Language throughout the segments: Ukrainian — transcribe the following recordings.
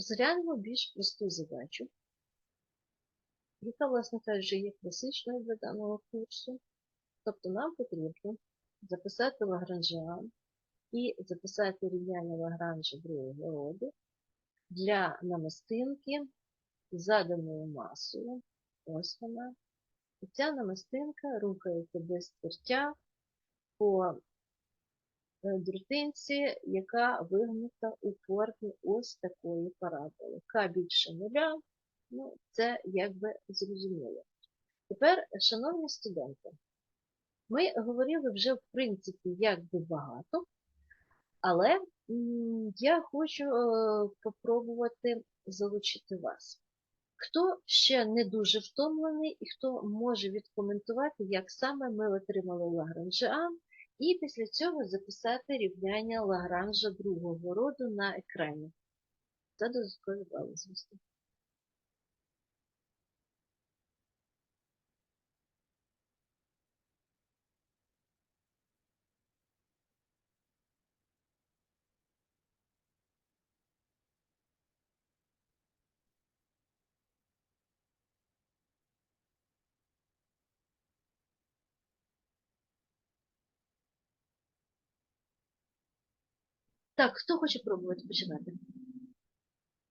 Розглянемо більш просту задачу, яка, власне кажучи, є класичною для даного курсу. Тобто нам потрібно записати Лагранжіан і записати рівняння Лагранжа другого роду для намистинки заданою масою. Ось вона. І ця намистинка рухається без тертя по дротинці, яка вигнута у формі ось такої параболи. К більше нуля, ну, це якби зрозуміло. Тепер, шановні студенти, ми говорили вже, в принципі, якби багато, але я хочу е, попробувати залучити вас. Хто ще не дуже втомлений і хто може відкоментувати, як саме ми отримали Лагранжіан, і після цього записати рівняння Лагранжа другого роду на екрані. та додаткові бали, звісно. Так, хто хоче пробувати починати?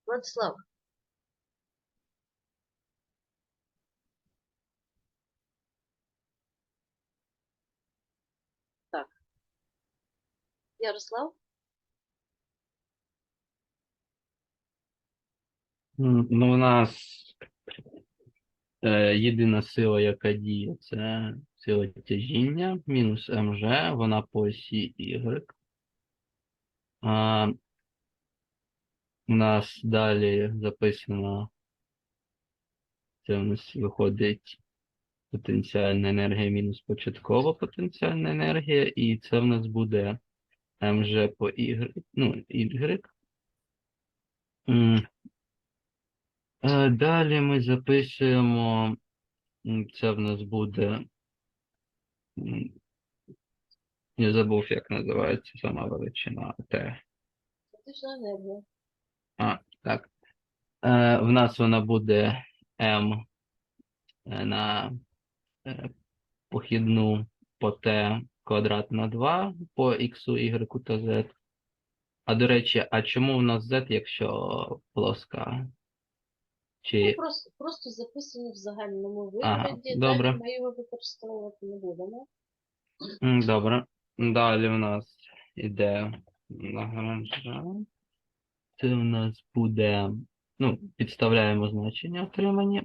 Владислав. Так. Ярослав? Ну, у нас е, єдина сила, яка діє, це сила тяжіння, мінус МЖ, вона по осі Y. А, у нас далі записано, це у нас виходить потенціальна енергія мінус початкова потенціальна енергія, і це в нас буде МЖ по Y, ну, Y. Е, Далі ми записуємо, це в нас буде, я забув, як називається сама величина Т. Статична енергія. А, так. Е, в нас вона буде М е, на е, похідну по Т квадрат на 2 по Х, Y та Z. А до речі, а чому в нас Z, якщо плоска? Ну, просто, просто записано в загальному Ага, вигляді, добре. далі ми його використовувати не будемо. Добре. Далі в нас іде Лагранжа. Це у нас буде, ну, підставляємо значення отримані.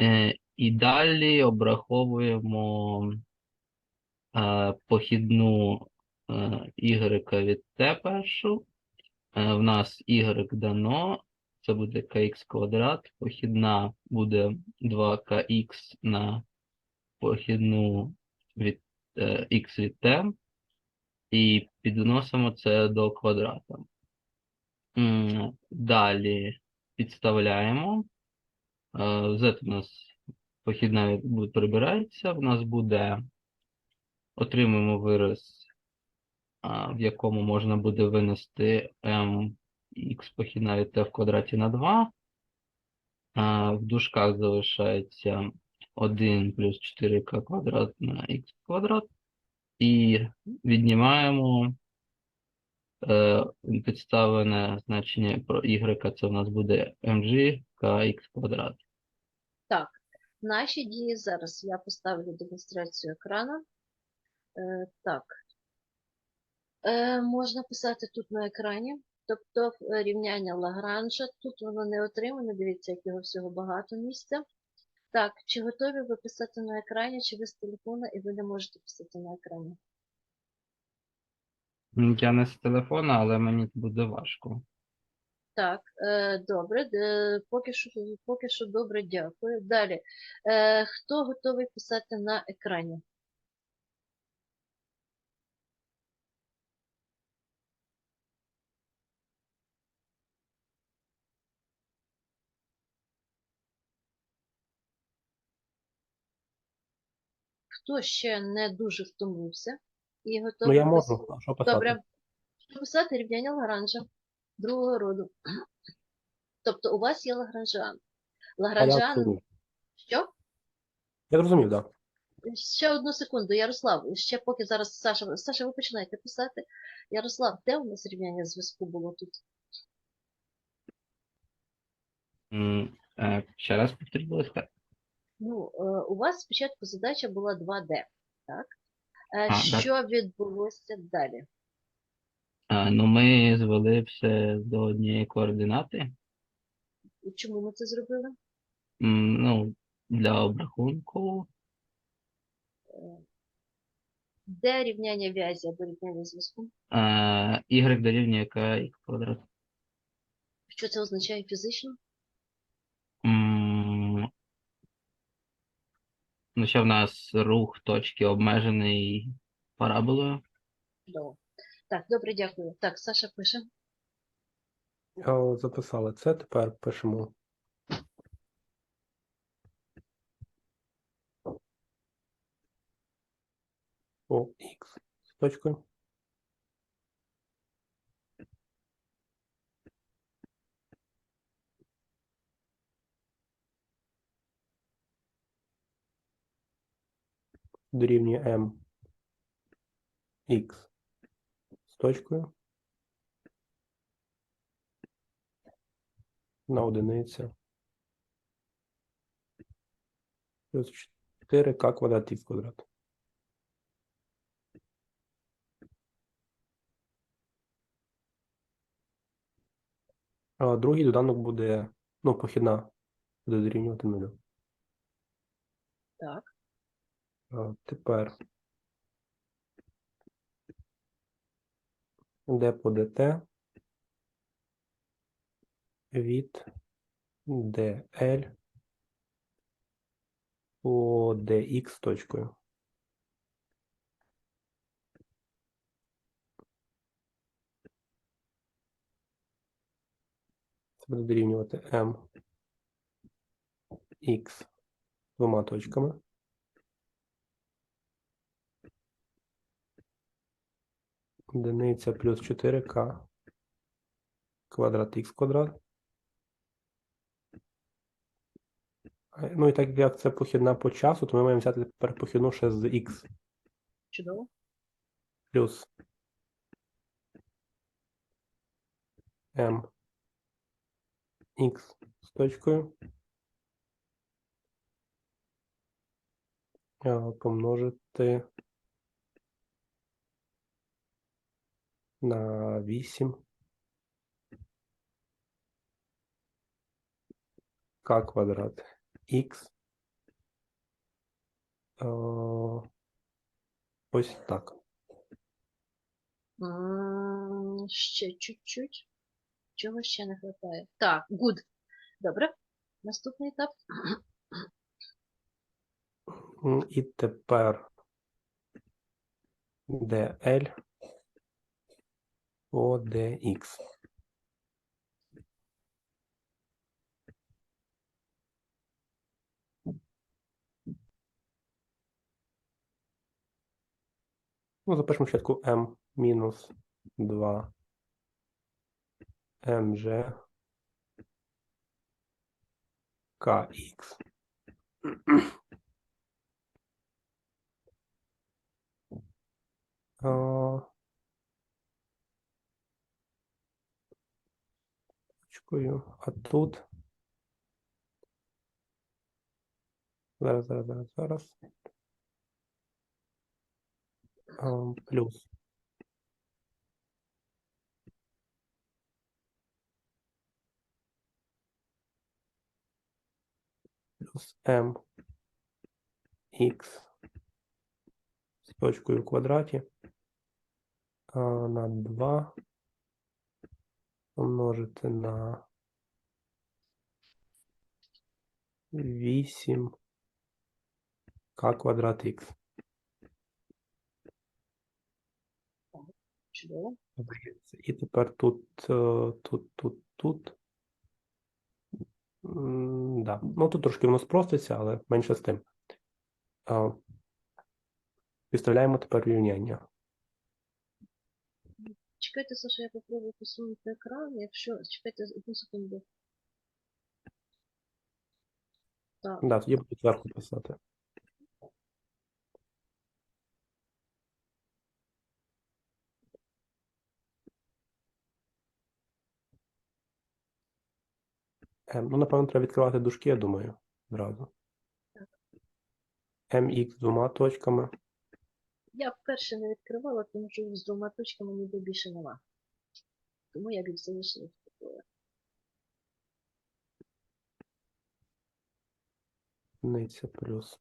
Е, і далі обраховуємо е, похідну е, y від t першу. Е, в нас y дано, це буде kx квадрат, похідна буде 2kx на похідну від е, x від t, і підносимо це до квадрата. Далі підставляємо. Е, Z у нас похідна прибирається. В нас буде, отримуємо вираз, в якому можна буде винести mx похідна від t в квадраті на 2. В дужках залишається 1 плюс 4k квадрат на x квадрат. І віднімаємо е, підставлене значення про y, це в нас буде mg kx квадрат. Так, наші дії зараз. Я поставлю демонстрацію екрану. Е, так. Е, можна писати тут на екрані. Тобто е, рівняння Лагранжа. Тут воно не отримане. Дивіться, як його всього багато місця. Так, чи готові ви писати на екрані, чи ви з телефона, і ви не можете писати на екрані? Я не з телефона, але мені буде важко. Так, е, добре. Е, поки що, поки що добре, дякую. Далі. Е, хто готовий писати на екрані? Хто ще не дуже втомився і Ну, готовий я можу, що писати? Добре. Писати рівняння Лагранжа другого роду. Тобто у вас є Лагранжан. А я що? Я зрозумів, так. Ще одну секунду, Ярослав, ще поки зараз Саша, Саша, ви починаєте писати. Ярослав, де у нас рівняння зв'язку було тут? Е, Ще раз повторіть, будь ласка. Ну, е, у вас спочатку задача була 2D, так? Е, А, так. Що відбулося далі? А, Ну, ми звели все до однієї координати. І чому ми це зробили? М, Ну, для обрахунку. Де рівняння в'язі або рівняння зв'язку? А, y дорівнює kx квадрат. Що це означає фізично? М, Ну, ще в нас рух точки обмежений параболою. Так, добре, дякую. Так, Саша пише. Записали це, тепер пишемо. О, х з точкою. Дорівнює m x з точкою. на одиницю. Плюс 4к квадрат х квадрат. А другий доданок буде, ну, похідна буде дорівнювати нулю. Так. Тепер d по dt від dl по dx точкою. Це буде дорівнювати m x двома точками. Одиниця плюс 4k квадрат х квадрат. Е, Ну і так як це похідна по часу, то ми маємо взяти тепер похідну ще з х Чудово. плюс m х з точкою е, помножити на 8 к квадрат х. Е, Ось так. Ще чуть-чуть. Чого ще не вистачає? Так, good. Добре. Наступний етап. І тепер dl по dx. Ну, запишемо спочатку m мінус 2 mg kx. Точкою, а тут. Зараз, зараз, зараз, зараз. А, плюс. Плюс m x з точкою в квадраті а, на 2 помножити на 8 к квадрат х. Чудово. І тепер тут, е, тут, тут, тут. М, Да. Ну тут трошки воно спроститься, але менше з тим. А, Підставляємо тепер рівняння. Чекайте, Саша, я попробую посунути екран, якщо... Чекайте одну секунду. Так. Да, тоді буду зверху писати. Ну, напевно, треба відкривати дужки, я думаю, одразу. Так. МХ двома точками. Я вперше не відкривала, тому що з двома точками ніби більше нема. Тому я їх залишила такою. Одиниця плюс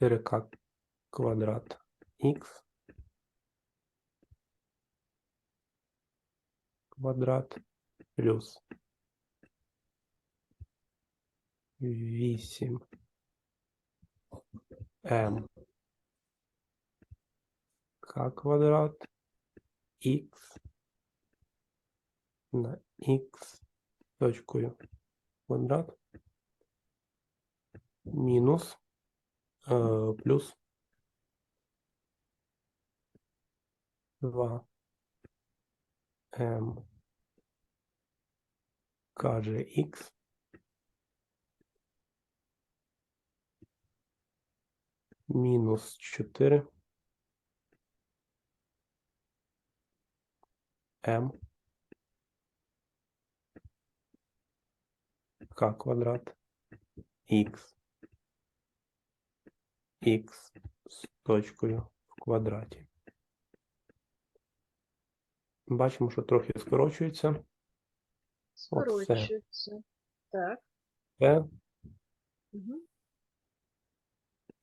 4к квадрат х квадрат плюс 8 м. К квадрат. Х на х точкою квадрат. Мінус е, плюс 2 м. Каже х мінус 4 м к квадрат х х з точкою в квадраті. Бачимо, що трохи скорочується. Скорочується. Так. Це Угу.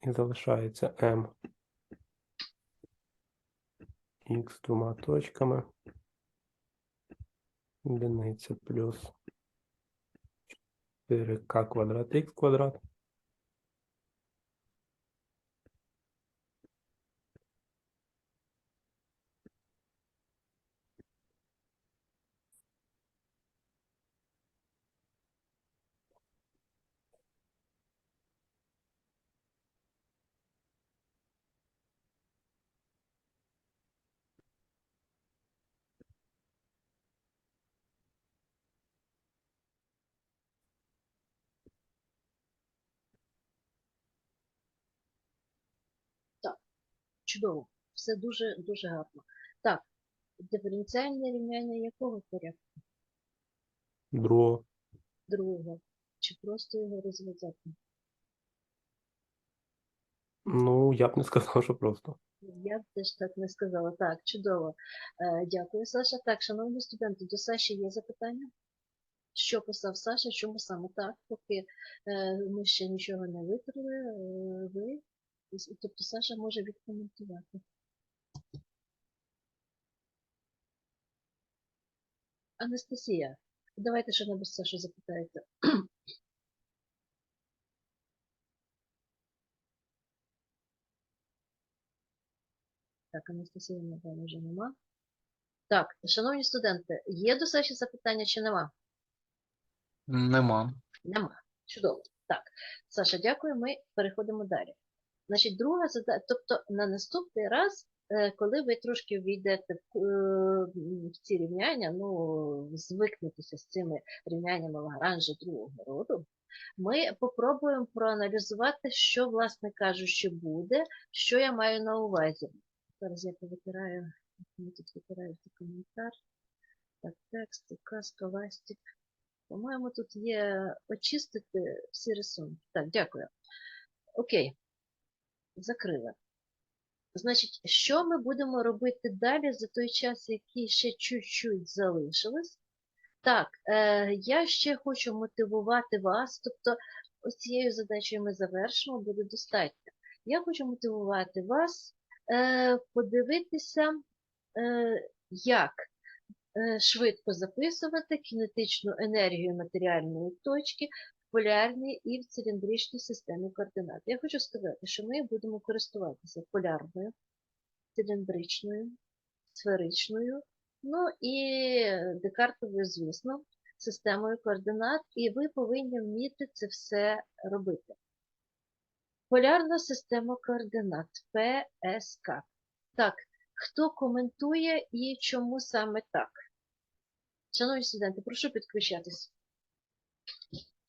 І залишається m х двома точками. Одиниця плюс 4к квадрат х квадрат. Чудово. Все дуже дуже гарно. Так, диференціальне рівняння якого порядку? Другого. Другого. Чи просто його розв'язати? Ну, я б не сказав, що просто. Я б теж так не сказала. Так, чудово. Е, дякую, Саша. Так, шановні студенти, до Саші є запитання? Що писав Саша? Чому саме так? Поки е, ми ще нічого не витерли, е, ви, тобто Саша може відкоментувати. Анастасія, давайте що-небудь Сашу запитаєте. Так, Анастасія, напевно, вже нема. Так, шановні студенти, є до Саші запитання чи нема? Нема. Нема. Чудово. Так, Саша, дякую. Ми переходимо далі. Значить, друга задача, тобто на наступний раз, е, коли ви трошки війдете в, е, ці рівняння, ну, звикнетеся з цими рівняннями Лагранжа другого роду, ми попробуємо проаналізувати, що, власне кажучи, буде, що я маю на увазі. Зараз я повитираю, ми тут витираю коментар. Так, текст, указка, ластик. По-моєму, тут є очистити всі рисунки. Так, дякую. Окей. Закрила. Значить, що ми будемо робити далі за той час, який ще чуть-чуть залишилось? Так, е, я ще хочу мотивувати вас, тобто ось цією задачею ми завершимо, буде достатньо. Я хочу мотивувати вас е, подивитися, е, як е, швидко записувати кінетичну енергію матеріальної точки в полярній і в циліндричній системі координат. Я хочу сказати, що ми будемо користуватися полярною, циліндричною, сферичною, ну і декартовою, звісно, системою координат, і ви повинні вміти це все робити. Полярна система координат ПСК. Так, хто коментує і чому саме так? Шановні студенти, прошу підключатись.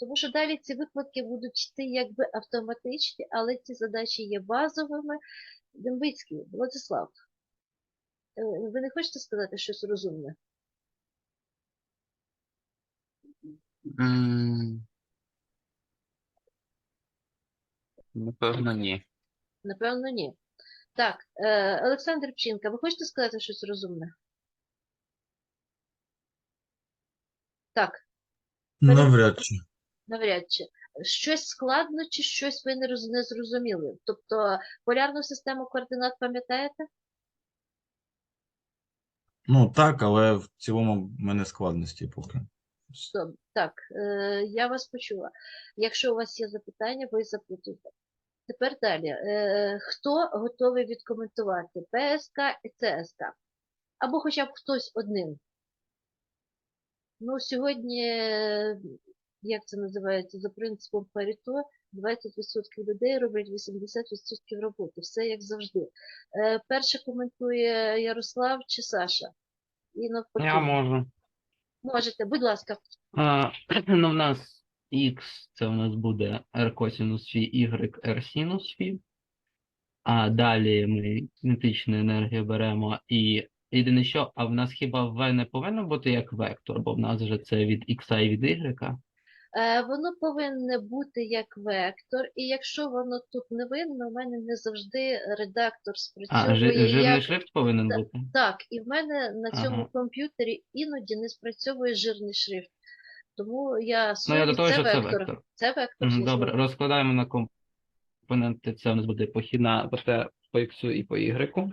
Тому що далі ці викладки будуть йти якби автоматичні, але ці задачі є базовими. Дембицький, Владислав, е, ви не хочете сказати щось розумне? Напевно, ні. Напевно, ні. Так, е, Олександр Пчінка, ви хочете сказати щось розумне? Так, Навряд чи. Навряд чи. Щось складно чи щось ви не, зрозуміли? Тобто полярну систему координат пам'ятаєте? Ну так, але в цілому в мене складності поки. Стоп. Так, е, я вас почула. Якщо у вас є запитання, ви запитуйте. Тепер далі. Е, хто готовий відкоментувати ПСК і ЦСК? Або хоча б хтось одним. Ну, сьогодні, як це називається, за принципом Паріто, 20% людей роблять 80% роботи. Все як завжди. Е, перше коментує Ярослав чи Саша? І навпаки. Я можу. Можете, будь ласка. А, ну, в нас x це у нас буде r косинус фі, y r синус фі. А далі ми кинетичну енергію беремо і єдине що, а в нас хіба v не повинно бути як вектор, бо в нас же це від x і від y. Е, Воно повинне бути як вектор, і якщо воно тут не видно, у мене не завжди редактор А, спрацьовує жи- жирний як шрифт повинен Так. бути. так, і в мене на цьому Ага. комп'ютері іноді не спрацьовує жирний шрифт. Тому я Ну, я до того, це що це вектор. вектор. Це вектор. Звісно. Добре, розкладаємо на компоненти. Це у нас буде похідна по T, по X і по Y.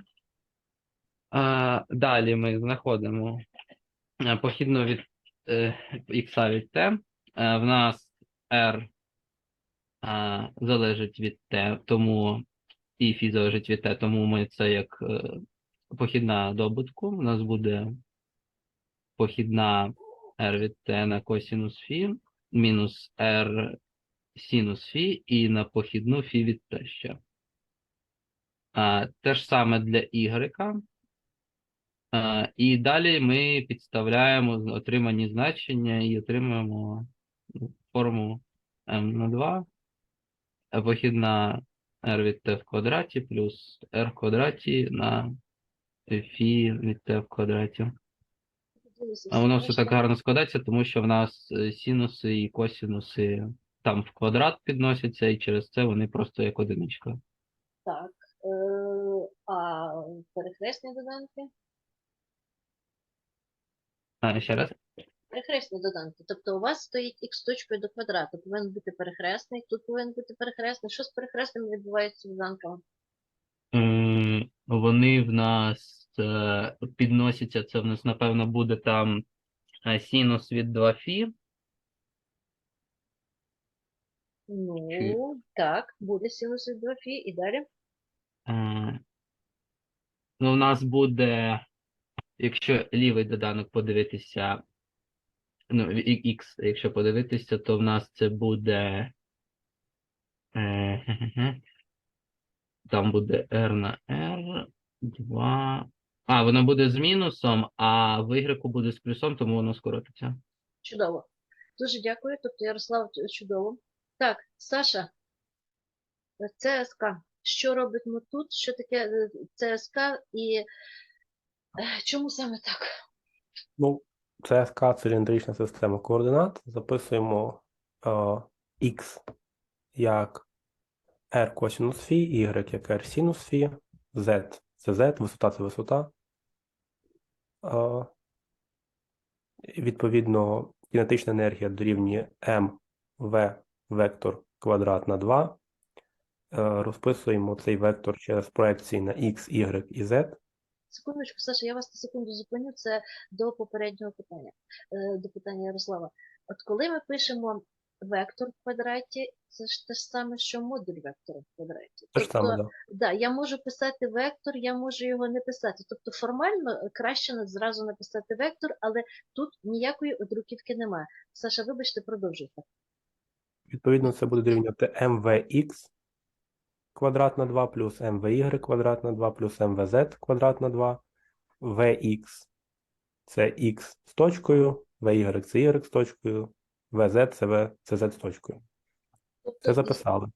А, далі ми знаходимо е, похідну від е, X від T. Е, в нас R е, залежить від T, тому і Фі залежить від T, тому ми це як е, похідна добутку. У нас буде похідна R від T на косінус Фі мінус R синус фі і на похідну фі від Т ще. Те ж саме для y. А, і далі ми підставляємо отримані значення і отримуємо форму m на 2. А Похідна r від t в квадраті плюс r в квадраті на фі від t в квадраті. А воно все так гарно складається, тому що в нас е, синуси і косінуси там в квадрат підносяться, і через це вони просто як одиничка. Так. Е, а перехресні доданки? А, ще раз? Перехресні доданки. Тобто у вас стоїть х точкою до квадрату. Повинен бути перехресний, тут повинен бути перехресний. Що з перехресними відбувається з доданками? Вони в нас е, підносяться, це в нас, напевно, буде там е, синус від 2 фі. Ну, так, буде синус від 2 фі і далі. Е, Ну, у нас буде, якщо лівий доданок подивитися, ну, х, якщо подивитися, то в нас це буде. е. Там буде r на r, 2. А, воно буде з мінусом, а в y буде з плюсом, тому воно скоротиться. Чудово. Дуже дякую. Тобто Ярослав чудово. Так, Саша, е, ЦСК. Що робимо тут? Що таке е, ЦСК і чому саме так? Ну, ЦСК циліндрична система координат. Записуємо е, X як R косинус фі, Y як R синус фі, Z це Z, висота це висота. Е, Відповідно, кінетична енергія дорівнює mv вектор квадрат на 2. Е, Розписуємо цей вектор через проекції на X, Y і Z. Секундочку, Саша, я вас на секунду зупиню. Це до попереднього питання, е, до питання Ярослава. От коли ми пишемо вектор в квадраті, це ж те ж саме, що модуль вектора в квадраті. Ж саме, да. Да, я можу писати вектор, я можу його не писати. Тобто формально е, краще зразу написати вектор, але тут ніякої одруківки немає. Саша, вибачте, продовжуйте. Відповідно, це буде дорівнювати mvx квадрат на 2 плюс mvy квадрат на 2 плюс mvz квадрат на 2. vx це x з точкою, vy це y з точкою, ВЗ це В, це Z з точкою. Тобто, Це записали.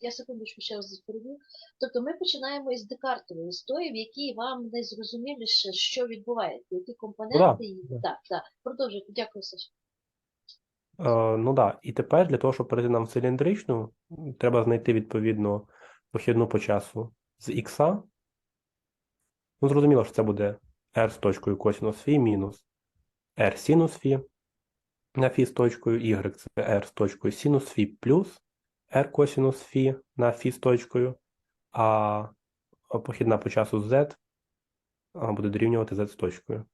Я секундочку ще раз переб'ю. Тобто ми починаємо із декартової історії, в якій вам найзрозуміліше, що відбувається, які компоненти її. да. Так, так. Продовжуйте. Дякую, Саша. Е, ну да. І тепер для того, щоб перейти нам в циліндричну, треба знайти відповідно похідну по часу з ікса. Ну, зрозуміло, що це буде r з точкою косинус фі мінус r синус фі на фі з точкою, y це r з точкою синус фі плюс r косинус фі на фі з точкою, а похідна по часу z буде дорівнювати z з точкою.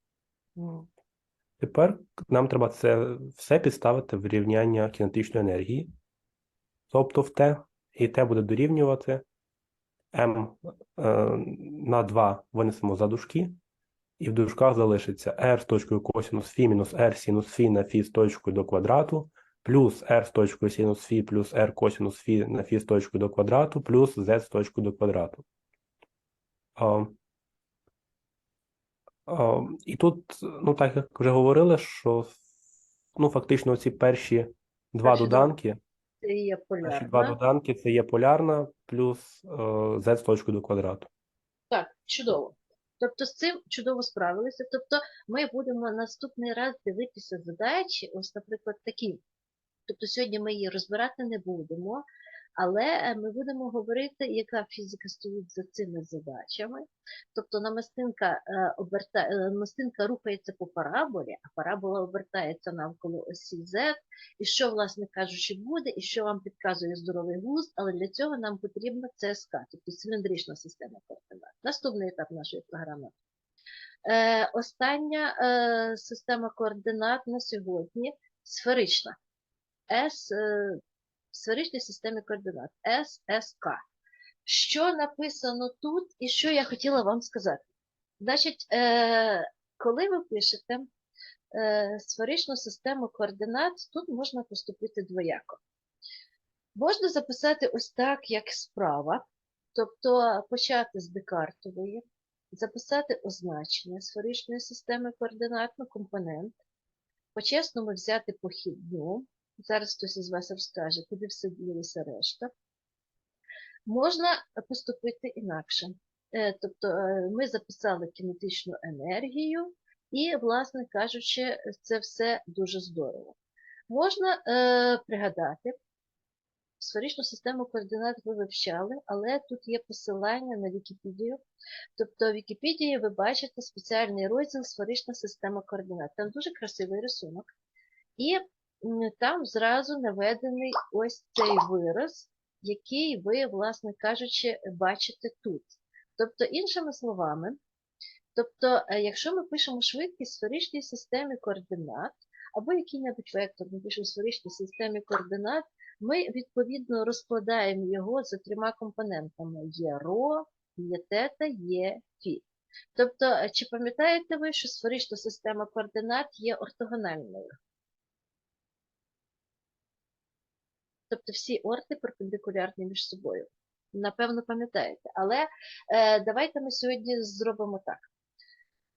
Тепер нам треба це все підставити в рівняння кінетичної енергії, тобто в t, і t буде дорівнювати m е, на 2 винесемо за дужки, і в дужках залишиться r з точкою косинус фі мінус r синус фі на фі з точкою до квадрату, плюс r з точкою синус фі плюс r косинус фі на фі з точкою до квадрату, плюс z з точкою до квадрату. А, а, І тут, ну так як вже говорили, що ну, фактично ці Перші два. доданки, Це є перші два доданки це є полярна плюс е, z з точкою до квадрату. Так, чудово. Тобто з цим чудово справилися. Тобто ми будемо наступний раз дивитися задачі, ось, наприклад, такі. Тобто сьогодні ми її розбирати не будемо, але е, ми будемо говорити, яка фізика стоїть за цими задачами. Тобто намистинка, е, оберта... е, намистинка рухається по параболі, а парабола обертається навколо осі Z, і що, власне кажучи, буде, і що вам підказує здоровий глузд, але для цього нам потрібна ЦСК, тобто циліндрична система координат. Наступний етап нашої програми. Е, остання е, система координат на сьогодні сферична. В сферичній системі координат ССК. Що написано тут і що я хотіла вам сказати? Значить, е, коли ви пишете е, сферичну систему координат, тут можна поступити двояко. Можна записати ось так, як справа, тобто почати з декартової, записати означення сферичної системи координат, ну, компонент, по-чесному взяти похідну, зараз хтось із вас розкаже, куди все ділося решта. Можна поступити інакше. Е, Тобто е, ми записали кінетичну енергію, і, власне кажучи, це все дуже здорово. Можна е, пригадати, сферичну систему координат ви вивчали, але тут є посилання на Вікіпедію. Тобто в Вікіпедії ви бачите спеціальний розділ сферична система координат. Там дуже красивий рисунок. І там зразу наведений ось цей вираз, який ви, власне кажучи, бачите тут. Тобто, іншими словами, тобто, е, якщо ми пишемо швидкість в сферичній системі координат, або який-небудь вектор ми пишемо в сферичній системі координат, ми відповідно розкладаємо його за трьома компонентами: є ро, є тета, є фі. Тобто, е, чи пам'ятаєте ви, що сферична система координат є ортогональною? Тобто всі орти перпендикулярні між собою. Напевно, пам'ятаєте. Але е, давайте ми сьогодні зробимо так.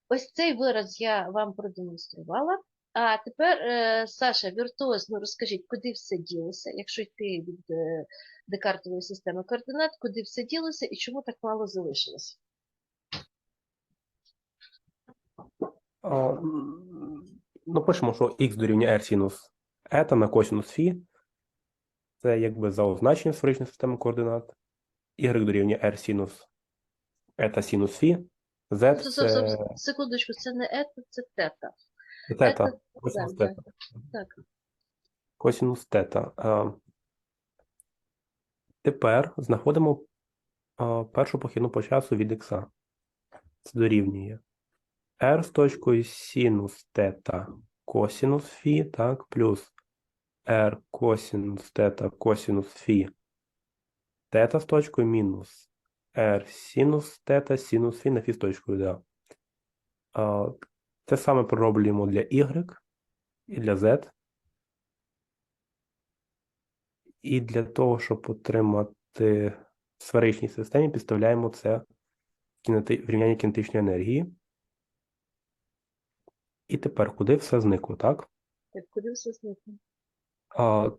Ось цей вираз я вам продемонструвала. А тепер, е, Саша, віртуозно розкажіть, куди все ділося, якщо йти від е, декартової системи координат, куди все ділося і чому так мало залишилось? А, Ну, пишемо, що х дорівнює r синус eta на косинус фі. Це якби за означенням сферичної системи координат. y дорівнює r синус eta синус фі. z стоп, це Секундочку, це не ета, це тета. тета. Ета- Косинус тета. Так. Косинус тета. А, Тепер знаходимо а, першу похідну по часу від х. Це дорівнює r з точкою синус тета косинус фі, так, плюс r косинус тета косинус фі тета з точкою мінус r синус тета синус фі на фі з точкою, да. А, Те саме пророблюємо для y і для z. І для того, щоб отримати в сферичній системі, підставляємо це в рівнянні кінетичної енергії. І тепер куди все зникло, так? Так, куди все зникло? А,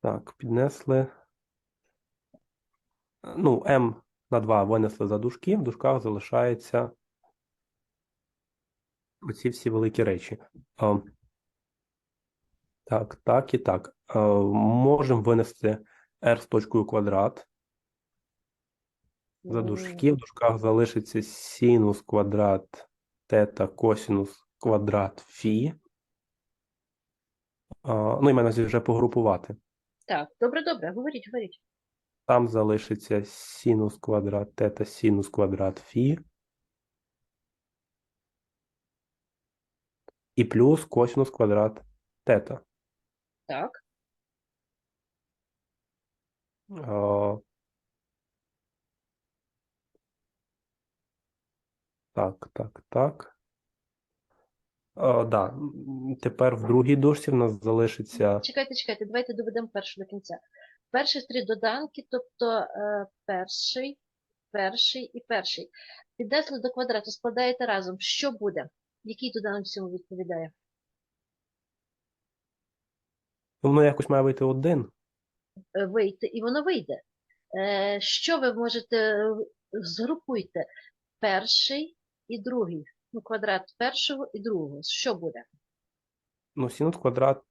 так, піднесли. Ну, m на 2 винесли за дужки, в дужках залишається оці всі великі речі. А, так, так і так. А, можемо винести r з точкою квадрат. За М, дужки в дужках залишиться синус квадрат тета косинус квадрат фі. Ну, і мене вже погрупувати. Так, добре, добре, говоріть, говоріть. Там залишиться синус квадрат тета синус квадрат фі. І плюс косинус квадрат тета. Так, А, Так, так, так. А, да. Тепер в другій дужці в нас залишиться чекайте, чекайте, давайте доведемо першу до кінця. Перші три доданки, тобто е, перший, перший і перший. Піднесли до квадрату, складаєте разом. Що буде? Який доданок цьому відповідає? воно якось має вийти один. Е, Вийти, і воно вийде. Е, Що ви можете е, згрупуйте? Перший і другий. Ну, квадрат першого і другого. Що буде? Ну, синус квадрат.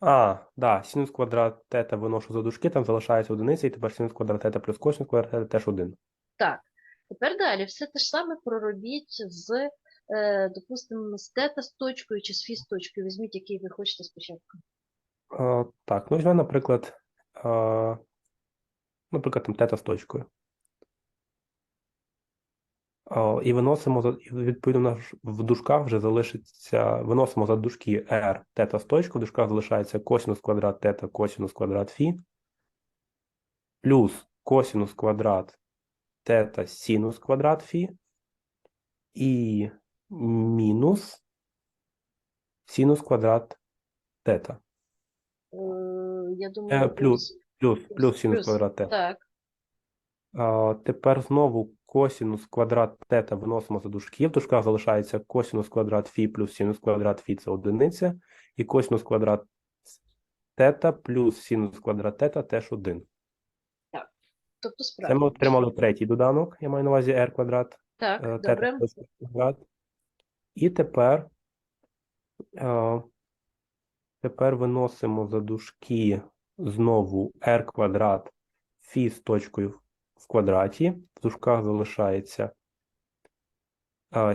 А, да, синус квадрат тета виношу за дужки, там залишається одиниця, і тепер синус квадрат тета плюс косинус квадрат тета теж один. Так, тепер далі все те ж саме проробіть з, е, допустимо, з тета з точкою чи з фі з точкою. Візьміть, який ви хочете спочатку. А, так, ну візьмемо, наприклад, а, наприклад, там тета з точкою. І виносимо, за- відповідно, наш в дужках вже залишиться, виносимо за дужки r тета з точкою, в дужках залишається косинус квадрат тета косинус квадрат фі, плюс косинус квадрат тета синус квадрат фі, і мінус синус квадрат тета. Е, я думаю, Е, плюс. Плюс, плюс синус плюс. квадрат тета. Так, А, тепер знову косинус квадрат тета виносимо за дужки. В дужках залишається косинус квадрат фі плюс синус квадрат фі це одиниця. І косинус квадрат тета плюс синус квадрат тета теж один. Так, тобто Це ми отримали третій доданок, я маю на увазі r квадрат Так, е, добре. плюс квадрат. І тепер, е, тепер виносимо за дужки знову r квадрат фі з точкою в квадраті. В дужках залишається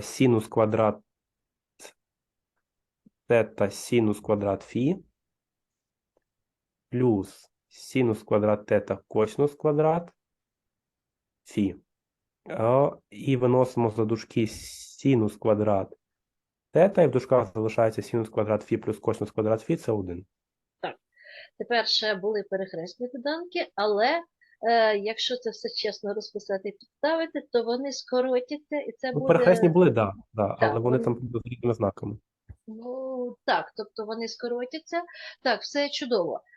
синус квадрат тета синус квадрат фі плюс синус квадрат тета косинус квадрат фі. І виносимо за дужки синус квадрат тета, і в дужках залишається синус квадрат фі плюс косинус квадрат фі, це 1. Тепер ще були перехресні доданки, але якщо це все чесно розписати і підставити, то вони скоротяться, і це Ну, буде. перехресні були, да, да, але вони вони- там з різними знаками. Ну, так, тобто вони скоротяться. Так, все чудово.